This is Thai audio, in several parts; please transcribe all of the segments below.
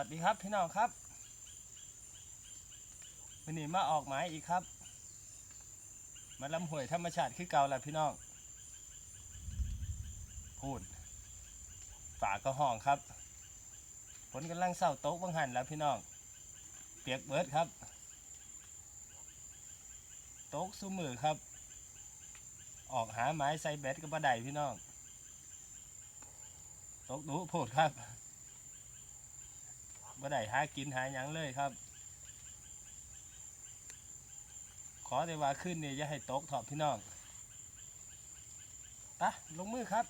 วัสดีครับพี่น้องครับวันนี้มาออกหมายอีกครับ มาลำห้วยธรรมชาติคือเก่าแหละพี่น้องพูดฝาก็ห้องครับฝนกำลังเศร้าโต๊ะบังหันแล้วพี่น้อง เปียกเบิดครับโต๊ะสู้มือครับ ออกหาไม้ใส่แบตก็บ่ได้พี่น้องโต๊ะดูโพดครับ บ่ได้หากินหาหยังเลยครับ ขอแต่ว่าขึ้นเนี่อย่าให้ตกถอบพี่น้องไปะลงมือครับ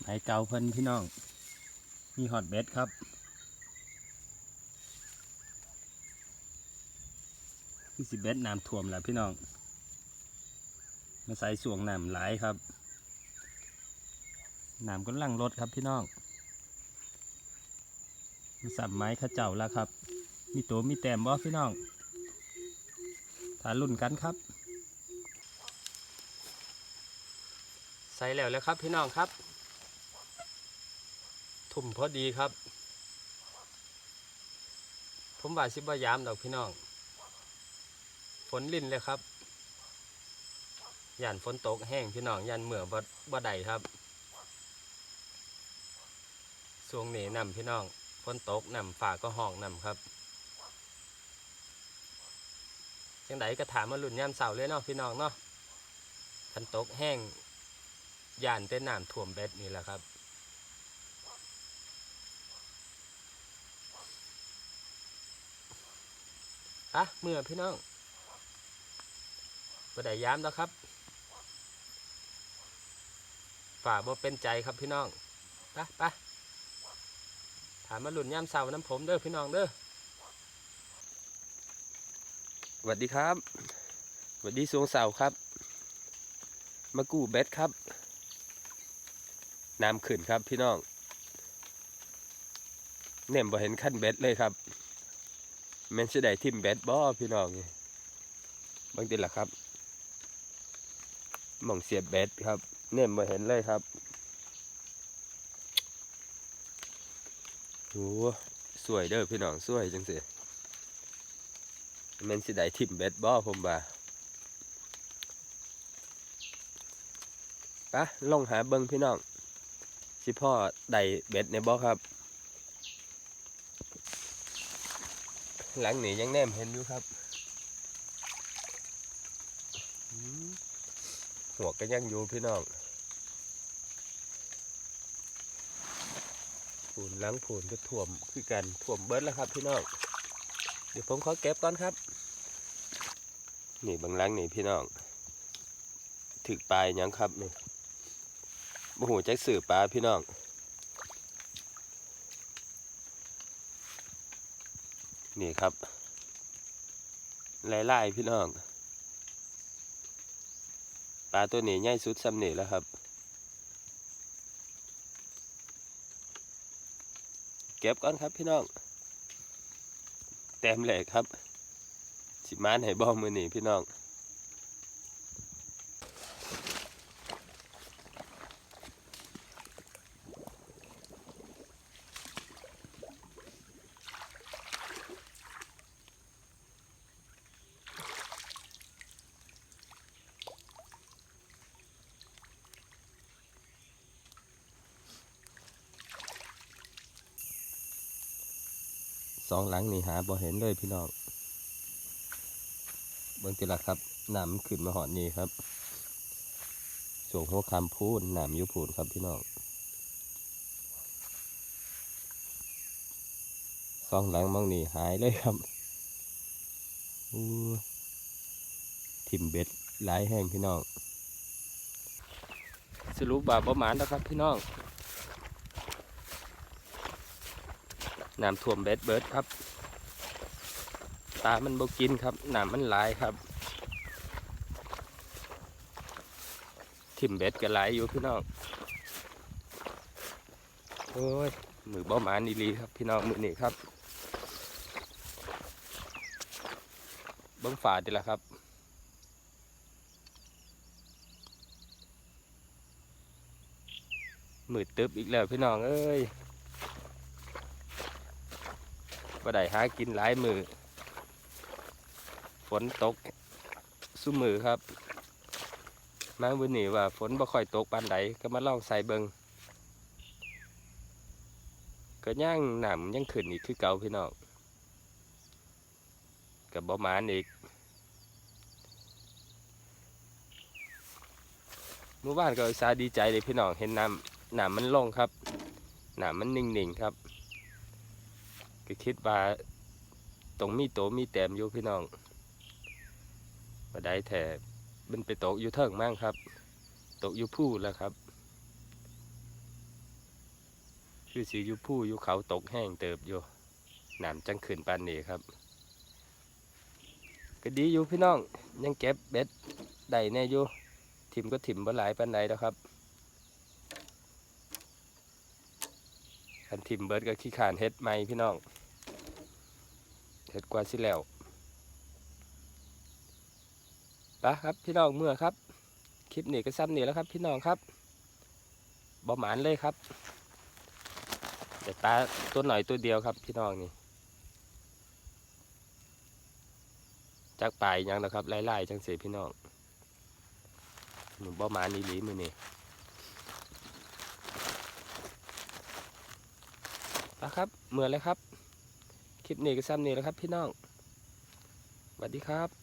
ไม้เก่าเพิ่นพี่น้อง มีฮอตเบสครับ ที่สิเบสน้ำท่วมแล้วพี่น้อง มาใส่สวงน้ำหลายครับ น้ำก็ลังรถครับพี่น้องมาสับไม้ข้าเจ้าแล้วครับ มีตัวมีแต้มบ่พี่น้องถ้ารุ่นกันครับ ใส่แล้วแล้วครับพี่น้องครับ มพอดีครับ ผมว่าสิบยามดอกพี่น้อง ฝนลิ่นเลยครับย่านฝนตกแห้งพี่น้องย่านเหมือบ่บ่ได้ครับช่วงนี้นำพี่น้องฝนตกนำฝ่าก็ห้องนำครับจังไดก็ถามมาหลุนยามเสาเลยเนาะพี่น้องเนาะคันตกแห้งย่านเป็นน้ำท่วมเบ็ดนี่แหละครับ อะเมื่อพี่น้องบ่ได้ย้ำแล้วครับ ฝ่าบ่เป็นใจครับพี่น้องไปไปถามมาหลุนย่ำเสาน้ำผมเด้อพี่น้องเด้อสวัสดีครับสวัสดีสวงเสาครับ มากู้เบ็ดครับน้ำขึ้นครับพี่น้อง เน่มบ่เห็นขั้นเบ็ดเลยครับ แมนสิได้ทิมแบดบ่พี่น้องบางทีล่ะครับมองเสียบแบดครับ เนี่ยมาเห็นเลยครับโอ้สวยเด้อพี่น้องสวยจังสิแมนสิได้ทิมแบดบ่ผมว่าปะลองหาเบิ่งพี่น้องสิพ่อได้เบ็ดในบ่ครับ หลังนี้ยังแนมเห็นอยู่ครับหัวก็ยังอยู่พี่น้องผูนหลังผูนก็ถ่วมคือกันถ่วมเบิดแล้วครับพี่น้องเดี๋ยวผมขอเก็บก่อนครับ นี่บางหลังนี่พี่น้องถึกปลายยังครับนี่บ่หูจักสื่อปลาพี่น้อง นี่ครับไล่ๆพี่น้องปลาตัวนี้ใหญ่สุดสำเนีแล้วครับ เก็บก่อนครับพี่น้องแต้มแหลกครับ สิมานให้บอมือนี่พี่น้อง สองหลังนี่หาบ่เห็นเลยพี่น้องเบิ่งติละครับน้ำมันขึ้นมาหอดนี่ครับส่วงหัวคำพูนน้ำยุพูนครับพี่น้องสองหลังมองนี่หายเลยครับอู้ทิมเบ็ดหลายแห้งพี่น้องสรุปบาประมาณนะครับพี่น้อง น้ำท่วมเบ็ดเบิดครับ ตามันบกินครับน้ำมันหลายครับ ทิมเบ็ดก็หลายอยู่พี่น้องโอ้ยมือบ่หมานีลีครับพี่น้องมือนี่ครับเบิ้งฝาดีละครับมืดตึบอีกแล้วพี่น้องเอ้ย บ่ได้หากินหลายมือฝนตกสุมือครับ มาวันนี้ว่าฝนบ่ค่อยตกปานใดก็มาลองใส่เบิงก็ย่างหนำยังขึ้นอีกคือเก่าพี่น้องกับบ่หมานอีกเมื่อวานก็อุตสาห์ดีใจเลยพี่น้องเห็นน้ำน้ำมันลงครับน้ำมันนิ่งๆครับ ก็คิดว่าตรงมีโตมีแต้มอยู่พี่น้องบ่ได้แถบมันไปตกอยู่เทิงมั่งครับ ตกอยู่ผู้แล้วครับ คือสีอยู่ผู้อยู่เขาตกแห้งเติบอยู่หน้ำจังขึ้นปานนี้ครับ ก็ดีอยู่พี่น้องยังเก็บเบ็ดได้แน่อยู่ถิ่มก็ถิ่มบ่หลายปานใดแล้วครับคันถิ่มเบิดก็ขี้ขานเฮ็ดใหม่พี่น้อง เฮ็ดกว่าสิแล้วปะครับพี่น้องเมื่อครับ คลิปนี้ก็ซ้ำนี่แล้วครับ พี่น้องครับบ่หมานเลยครับเดี๋ยวตาตัวหน่อยตัวเดียวครับ พี่น้องนี่จากปลายยังนะครับไล่ๆจังเสียพี่น้องหนุ่มบ่หมานอีหลีมือนี่ไปครับ เมื่อเลยครับ คลิปนี้ก็ซ้ำนี่แล้วครับพี่น้องสวัสดีครับ